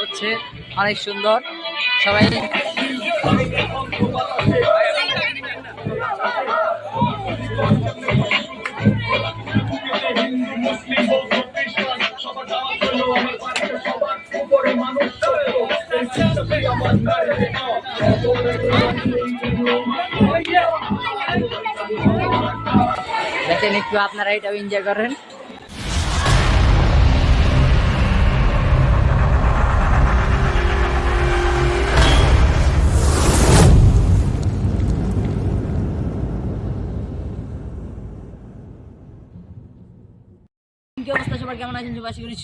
হচ্ছে অনেক সুন্দর। সবাই দেখেন একটু আপনারা এটাও এনজয় করেন।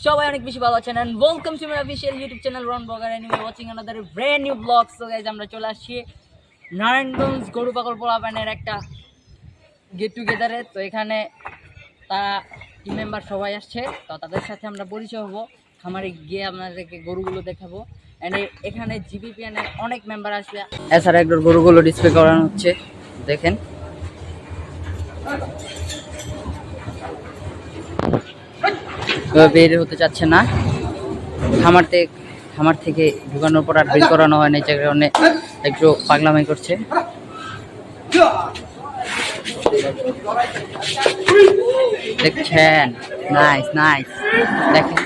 সবাই অনেক বেশি ভালো অফিশিয়াল ইউটিউব চ্যানেল নিউ আমরা চলে আসছি নারায়ণগঞ্জ গরু পাগল পোলাপানের একটা গেট টুগেদারে তো এখানে তারা টিম মেম্বার সবাই আসছে। তো তাদের সাথে আমরা পরিচয় হব। খামারে গিয়ে আপনাদেরকে গরুগুলো দেখাবো। অ্যান্ড এখানে জিবিপিএনের অনেক মেম্বার আসবে। এছাড়া একবার গরুগুলো ডিসপ্লে করানো হচ্ছে। দেখেন। বের হতে চাচ্ছে না। খামার থেকে খামার থেকে ঢুকানোর পর আর বের করানো হয় না যে কারণে একটু পাগলামাই করছে। দেখছেন? নাইস নাইস দেখেন।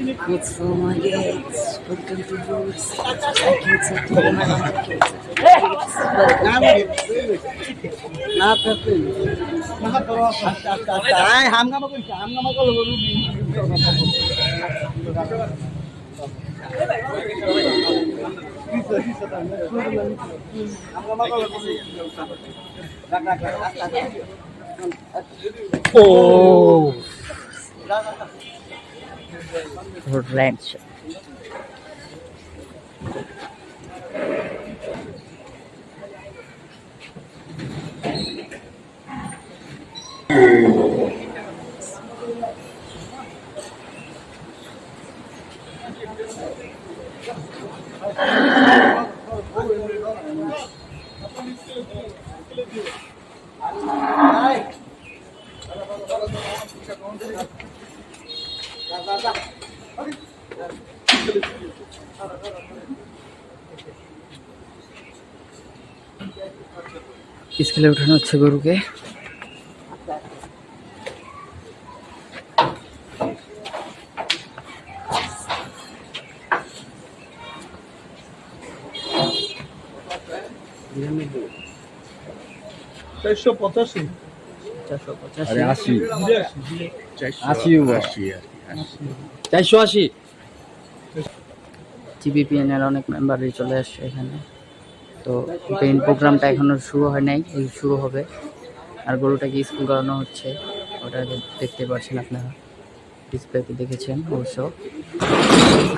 It's for my gates, welcome to Roots. It's a Oh! Ranch. Thank স্কেলে উঠানো হচ্ছে গরুকে। চারশো পঁচাশি। চারশো পঁচাশি। আশি। আশি আশি। চারশো আশি। জিবিপিএন এর অনেক মেম্বারই চলে আসছে এখানে। তো মেইন প্রোগ্রামটা এখনও শুরু হয় নাই, এই শুরু হবে। আর গরুটাকে স্কুল করানো হচ্ছে, ওটা দেখতে পাচ্ছেন আপনারা। ডিসপ্লেতে দেখেছেন অবশ্য।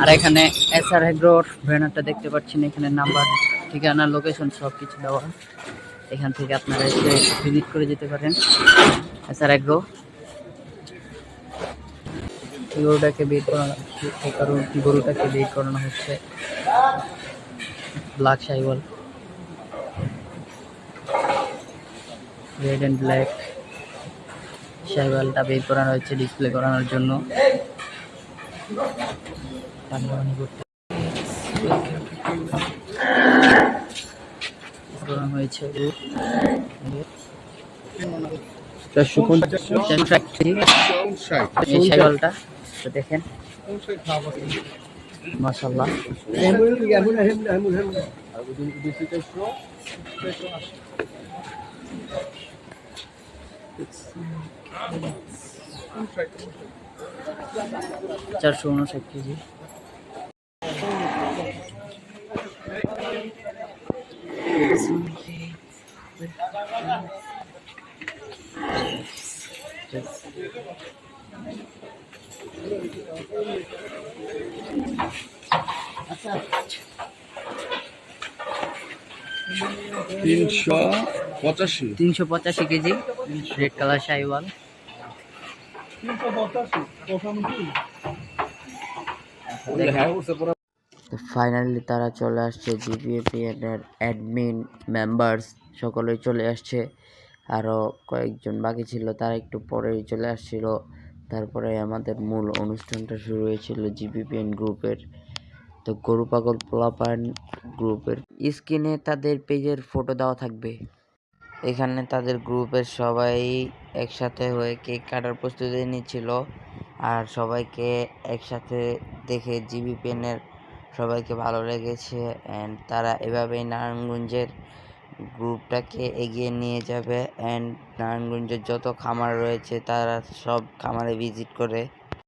আর এখানে এস আর এগ্রোর ব্যানারটা দেখতে পাচ্ছেন, এখানে নাম্বার ঠিকানা লোকেশন সব কিছু দেওয়া। এখান থেকে আপনারা এসে ভিজিট করে যেতে পারেন এস আর গরুটাকে বের করানো এই কারণ গরুটাকে বের করানো হচ্ছে। Black Sahiwal red and black সাইবলটা বের করানো হচ্ছে ডিসপ্লে করানোর জন্য। করানো হয়েছে। চারশো পঞ্চাশ। এই সাইবলটা তো দেখেন। মাসাল্লাহ চারশো উনষাট কেজি। তিনশো পঁচাশি। তিনশো পঁচাশি KG red colour Sahiwal. Finally তারা চলে আসছে জিপিএপিএন এর অ্যাডমিন মেম্বার্স সকলেই চলে আসছে। আরও কয়েকজন বাকি ছিল, তারা একটু পরেই চলে আসছিল। তারপরে আমাদের মূল অনুষ্ঠানটা শুরু হয়েছিল জিবিপিএন গ্রুপের, তো গরু পাগল পোলাপান গ্রুপের। স্ক্রিনে তাদের পেজের ফটো দেওয়া থাকবে। এখানে তাদের গ্রুপের সবাই একসাথে হয়ে কেক কাটার প্রস্তুতি নিচ্ছিল আর সবাইকে একসাথে দেখে জিবিপিএনের সবাইকে ভালো লেগেছে অ্যান্ড তারা এভাবেই নারায়ণগঞ্জের গ্রুপটাকে এগিয়ে নিয়ে যাবে অ্যান্ড নারায়ণগঞ্জের যত খামার রয়েছে তারা সব খামারে ভিজিট করে।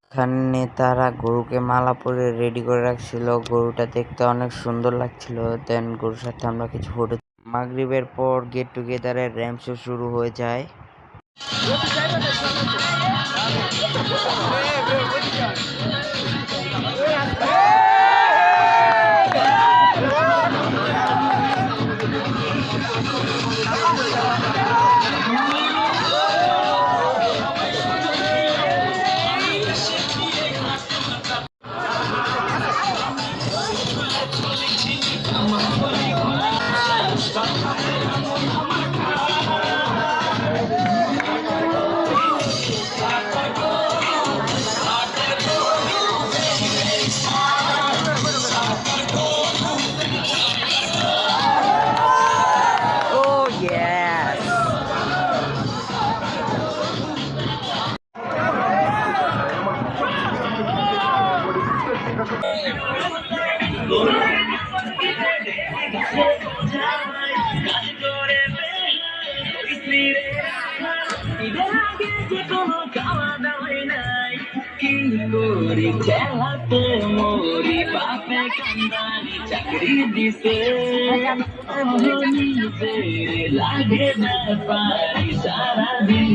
এখানে তারা গরুকে মালা পরে রেডি করে রাখছিল। গরুটা দেখতে অনেক সুন্দর লাগছিল। দেন গরুর সাথে আমরা কিছু ফটো মাগরিবের পর গেট টুগেদারের র্যাম শো শুরু হয়ে যায়। করি চালাতে মোরি বাপে কান্দানি চাকরি দিছে লাগে না পারি সারা দিন